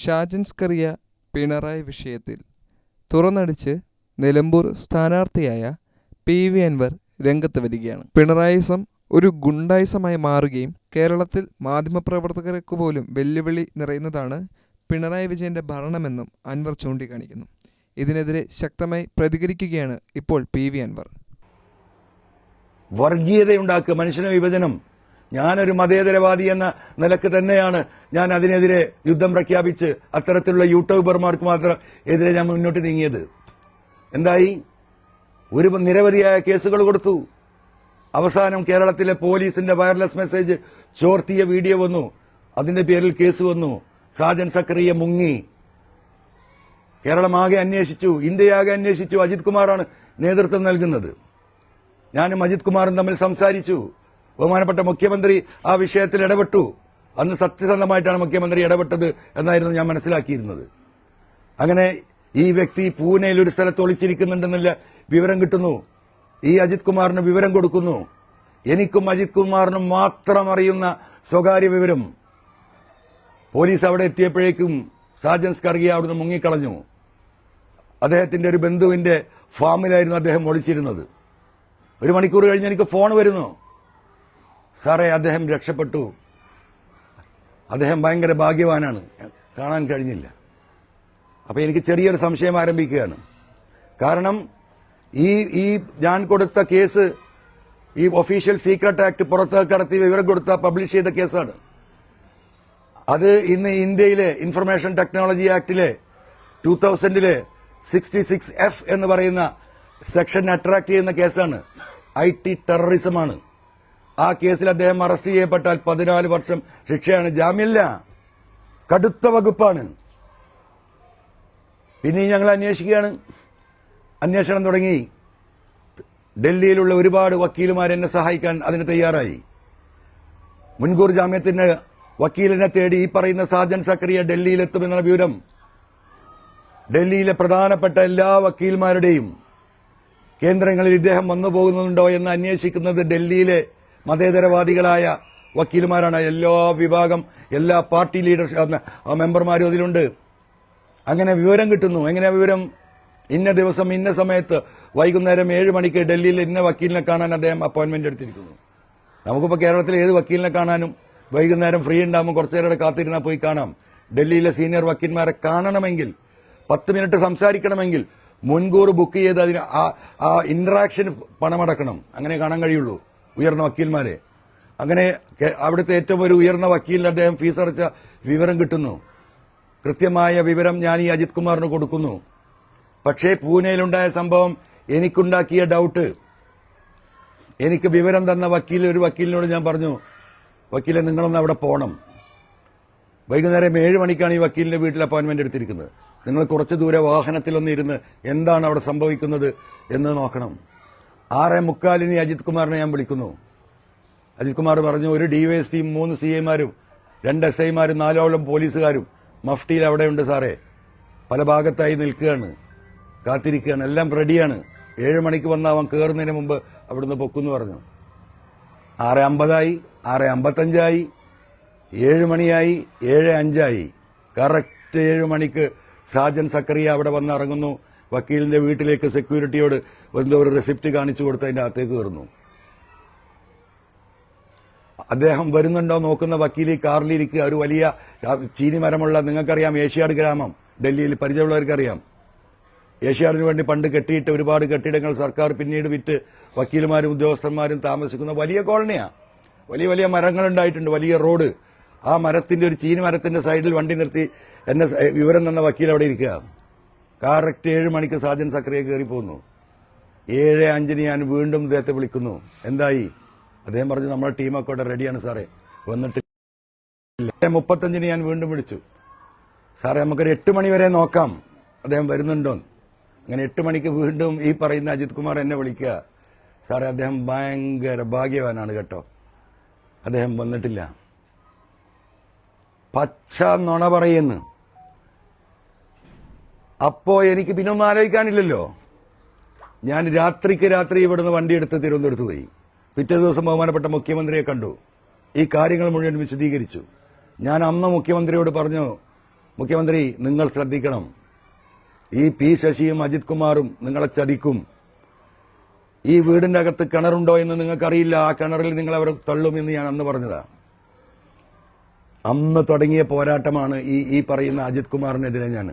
ഷാജൻസ്കറിയ പിണറായി വിഷയത്തിൽ തുറന്നടിച്ച് നിലമ്പൂർ സ്ഥാനാർത്ഥിയായ പി വി അൻവർ രംഗത്ത് വരികയാണ്. പിണറായിസം ഒരു ഗുണ്ടായുസമായി മാറുകയും കേരളത്തിൽ മാധ്യമപ്രവർത്തകർക്ക് പോലും വെല്ലുവിളി നിറയുന്നതാണ് പിണറായി വിജയന്റെ ഭരണമെന്നും അൻവർ ചൂണ്ടിക്കാണിക്കുന്നു. ഇതിനെതിരെ ശക്തമായി പ്രതികരിക്കുകയാണ് ഇപ്പോൾ പി വി അൻവർ. വർഗീയതയുണ്ടാക്കുക മനുഷ്യന് വിഭജനം ഞാനൊരു മതേതരവാദി എന്ന നിലയ്ക്ക് തന്നെയാണ് ഞാൻ അതിനെതിരെ യുദ്ധം പ്രഖ്യാപിച്ച് അത്തരത്തിലുള്ള യൂട്യൂബർമാർക്ക് മാത്രം എതിരെ ഞാൻ മുന്നോട്ട് നീങ്ങിയത്. എന്തായി? ഒരു നിരവധിയായ കേസുകൾ കൊടുത്തു. അവസാനം കേരളത്തിലെ പോലീസിന്റെ വയർലെസ് മെസ്സേജ് ചോർത്തിയ വീഡിയോ വന്നു. അതിന്റെ പേരിൽ കേസ് വന്നു. സാജൻ സക്രിയ മുങ്ങി. കേരളമാകെ അന്വേഷിച്ചു. ഇന്ത്യയാകെ അന്വേഷിച്ചു. അജിത് കുമാറാണ് നേതൃത്വം നൽകുന്നത്. ഞാനും അജിത് കുമാറും തമ്മിൽ സംസാരിച്ചു. ബഹുമാനപ്പെട്ട മുഖ്യമന്ത്രി ആ വിഷയത്തിൽ ഇടപെട്ടു. അന്ന് സത്യസന്ധമായിട്ടാണ് മുഖ്യമന്ത്രി ഇടപെട്ടത് എന്നായിരുന്നു ഞാൻ മനസ്സിലാക്കിയിരുന്നത്. അങ്ങനെ ഈ വ്യക്തി പൂനെയിൽ ഒരു സ്ഥലത്ത് ഒളിച്ചിരിക്കുന്നുണ്ടെന്നുള്ള വിവരം കിട്ടുന്നു. ഈ അജിത് കുമാറിന് വിവരം കൊടുക്കുന്നു. എനിക്കും അജിത് കുമാറിനും മാത്രം അറിയുന്ന സ്വകാര്യ വിവരം. പോലീസ് അവിടെ എത്തിയപ്പോഴേക്കും സാജൻ കർഗി അവിടുന്ന് മുങ്ങിക്കളഞ്ഞു. അദ്ദേഹത്തിന്റെ ഒരു ബന്ധുവിന്റെ ഫാമിലായിരുന്നു അദ്ദേഹം ഒളിച്ചിരുന്നത്. ഒരു മണിക്കൂർ കഴിഞ്ഞ് എനിക്ക് ഫോൺ വരുന്നു. സാറേ അദ്ദേഹം രക്ഷപ്പെട്ടു. അദ്ദേഹം ഭയങ്കര ഭാഗ്യവാനാണ്. കാണാൻ കഴിഞ്ഞില്ല. അപ്പോൾ എനിക്ക് ചെറിയൊരു സംശയം ആരംഭിക്കുകയാണ്. കാരണം ഈ ഈ ഞാൻ കൊടുത്ത കേസ് ഈ ഒഫീഷ്യൽ സീക്രട്ട് ആക്ട് പുറത്ത് കടത്തി വിവരം കൊടുത്ത പബ്ലിഷ് ചെയ്ത കേസാണ്. അത് ഇന്ന് ഇന്ത്യയിലെ ഇൻഫർമേഷൻ ടെക്നോളജി ആക്ടിലെ ടൂ തൗസൻഡിലെ സിക്സ്റ്റി സിക്സ് എഫ് എന്ന് പറയുന്ന സെക്ഷൻ അട്രാക്ട് ചെയ്യുന്ന കേസാണ്. ഐ ടി ടെററിസമാണ് ആ കേസിൽ അദ്ദേഹം അറസ്റ്റ് ചെയ്യപ്പെട്ടാൽ പതിനാല് വർഷം ശിക്ഷയാണ് ജാമ്യമില്ല. കടുത്ത വകുപ്പാണ്. പിന്നെ ഞങ്ങൾ അന്വേഷിക്കുകയാണ്. അന്വേഷണം തുടങ്ങി. ഡൽഹിയിലുള്ള ഒരുപാട് വക്കീലുമാർ എന്നെ സഹായിക്കാൻ അതിന് തയ്യാറായി. മുൻകൂർ ജാമ്യത്തിന് വക്കീലിനെ തേടി ഈ പറയുന്ന സാജൻ സക്രിയ ഡൽഹിയിലെത്തുമെന്നുള്ള വിവരം ഡൽഹിയിലെ പ്രധാനപ്പെട്ട എല്ലാ വക്കീൽമാരുടെയും കേന്ദ്രങ്ങളിൽ ഇദ്ദേഹം വന്നു പോകുന്നുണ്ടോ എന്ന് അന്വേഷിക്കുന്നത് ഡൽഹിയിലെ മതേതരവാദികളായ വക്കീലുമാരാണ് എല്ലാ വിഭാഗം എല്ലാ പാർട്ടി ലീഡർഷിപ്പ് മെമ്പർമാരും അതിലുണ്ട്. അങ്ങനെ വിവരം കിട്ടുന്നു. എങ്ങനെ വിവരം? ഇന്ന ദിവസം ഇന്ന സമയത്ത് വൈകുന്നേരം ഏഴ് മണിക്ക് ഡൽഹിയിൽ ഇന്ന വക്കീലിനെ കാണാൻ അദ്ദേഹം അപ്പോയിന്റ്മെന്റ് എടുത്തിരിക്കുന്നു. നമുക്കിപ്പോൾ കേരളത്തിലെ ഏത് വക്കീലിനെ കാണാനും വൈകുന്നേരം ഫ്രീ ഉണ്ടാകുമ്പോൾ കുറച്ചു നേരം കാത്തിരുന്നാൽ പോയി കാണാം. ഡൽഹിയിലെ സീനിയർ വക്കീൽമാരെ കാണണമെങ്കിൽ പത്ത് മിനിറ്റ് സംസാരിക്കണമെങ്കിൽ മുൻകൂർ ബുക്ക് ചെയ്ത് അതിന് ആ- ഇന്ററാക്ഷൻ പണമടക്കണം. അങ്ങനെ കാണാൻ കഴിയുള്ളൂ. ഉയർന്ന വക്കീൽമാരെ. അങ്ങനെ അവിടുത്തെ ഏറ്റവും ഒരു ഉയർന്ന വക്കീലിന് അദ്ദേഹം ഫീസ് അടച്ച വിവരം കിട്ടുന്നു. കൃത്യമായ വിവരം ഞാൻ ഈ അജിത് കുമാറിന് കൊടുക്കുന്നു. പക്ഷേ പൂനെയിലുണ്ടായ സംഭവം എനിക്കുണ്ടാക്കിയ ഡൗട്ട്. എനിക്ക് വിവരം തന്ന വക്കീൽ ഒരു വക്കീലിനോട് ഞാൻ പറഞ്ഞു വക്കീലെ നിങ്ങളൊന്ന് അവിടെ പോകണം വൈകുന്നേരം ഏഴ് മണിക്കാണ് ഈ വക്കീലിന്റെ വീട്ടിൽ അപ്പോയിൻമെന്റ് എടുത്തിരിക്കുന്നത്. നിങ്ങൾ കുറച്ച് ദൂരെ വാഹനത്തിലൊന്നിരുന്ന് എന്താണ് അവിടെ സംഭവിക്കുന്നത് എന്ന് നോക്കണം. ആറേ മുക്കാലിന് അജിത് കുമാറിനെ ഞാൻ വിളിക്കുന്നു. അജിത് കുമാർ പറഞ്ഞു ഒരു ഡിവൈഎസ്പിയും മൂന്ന് സി ഐമാരും രണ്ട് എസ് ഐമാരും നാലോളം പോലീസുകാരും മഫ്റ്റിയിൽ അവിടെയുണ്ട് സാറേ. പല ഭാഗത്തായി നിൽക്കുകയാണ്. കാത്തിരിക്കുകയാണ്. എല്ലാം റെഡിയാണ്. ഏഴ് മണിക്ക് വന്ന അവൻ കയറുന്നതിന് മുമ്പ് അവിടുന്ന് പൊക്കുന്നു പറഞ്ഞു. ആറ് അമ്പതായി ആറ് അമ്പത്തഞ്ചായി ഏഴ് മണിയായി ഏഴ് അഞ്ചായി. കറക്റ്റ് ഏഴ് മണിക്ക് സാജൻ സക്കറിയ അവിടെ വന്ന് ഇറങ്ങുന്നു. വക്കീലിന്റെ വീട്ടിലേക്ക് സെക്യൂരിറ്റിയോട് എന്തോ ഒരു റെസിപ്റ്റ് കാണിച്ചു കൊടുത്ത് അതിന്റെ അകത്തേക്ക് കയറുന്നു. അദ്ദേഹം വരുന്നുണ്ടോ നോക്കുന്ന വക്കീൽ കാറിലിരിക്കുക. ഒരു വലിയ ചീനി മരമുള്ള നിങ്ങൾക്കറിയാം ഏഷ്യാഡ് ഗ്രാമം. ഡൽഹിയിൽ പരിചയമുള്ളവർക്കറിയാം. ഏഷ്യാഡിന് വേണ്ടി പണ്ട് കെട്ടിയിട്ട് ഒരുപാട് കെട്ടിടങ്ങൾ സർക്കാർ പിന്നീട് വിറ്റ് വക്കീലുമാരും ഉദ്യോഗസ്ഥന്മാരും താമസിക്കുന്ന വലിയ കോളനിയാ. വലിയ വലിയ മരങ്ങൾ ഉണ്ടായിട്ടുണ്ട് വലിയ റോഡ്. ആ മരത്തിന്റെ ഒരു ചീനി മരത്തിന്റെ സൈഡിൽ വണ്ടി നിർത്തി എന്നെ വിവരം തന്ന വക്കീൽ അവിടെ ഇരിക്കുക. കറക്റ്റ് ഏഴ് മണിക്ക് സാജൻ സക്രിയ കയറി പോകുന്നു ഏഴ് അഞ്ചിന് ഞാൻ വീണ്ടും ഇദ്ദേഹത്തെ വിളിക്കുന്നു. എന്തായി? അദ്ദേഹം പറഞ്ഞു നമ്മുടെ ടീമൊക്കെ ഇവിടെ റെഡിയാണ് സാറേ. വന്നിട്ട് മുപ്പത്തഞ്ചിന് ഞാൻ വീണ്ടും വിളിച്ചു. സാറേ നമുക്കൊരു എട്ട് മണി വരെ നോക്കാം. അദ്ദേഹം വരുന്നുണ്ടോ? അങ്ങനെ എട്ട് മണിക്ക് വീണ്ടും ഈ പറയുന്ന അജിത് കുമാർ എന്നെ വിളിക്കുക. സാറേ അദ്ദേഹം ഭയങ്കര ഭാഗ്യവാനാണ് കേട്ടോ. അദ്ദേഹം വന്നിട്ടില്ല. പച്ച നുണ പറയുന്നു. അപ്പോ എനിക്ക് പിന്നെ ഒന്നും ആലോചിക്കാനില്ലല്ലോ. ഞാൻ രാത്രിക്ക് രാത്രി ഇവിടുന്ന് വണ്ടിയെടുത്ത് തിരുവനന്തപുരത്ത് പോയി. പിറ്റേ ദിവസം ബഹുമാനപ്പെട്ട മുഖ്യമന്ത്രിയെ കണ്ടു. ഈ കാര്യങ്ങൾ മുഴുവൻ വിശദീകരിച്ചു. ഞാൻ അന്ന് മുഖ്യമന്ത്രിയോട് പറഞ്ഞു മുഖ്യമന്ത്രി നിങ്ങൾ ശ്രദ്ധിക്കണം. ഈ പി ശശിയും അജിത് കുമാറും നിങ്ങളെ ചതിക്കും. ഈ വീടിന്റെ അകത്ത് കിണറുണ്ടോ എന്ന് നിങ്ങൾക്കറിയില്ല. ആ കിണറിൽ നിങ്ങൾ അവർ തള്ളുമെന്ന് ഞാൻ അന്ന് പറഞ്ഞതാ. അന്ന് തുടങ്ങിയ പോരാട്ടമാണ് ഈ ഈ പറയുന്ന അജിത് കുമാറിനെതിരെ ഞാൻ.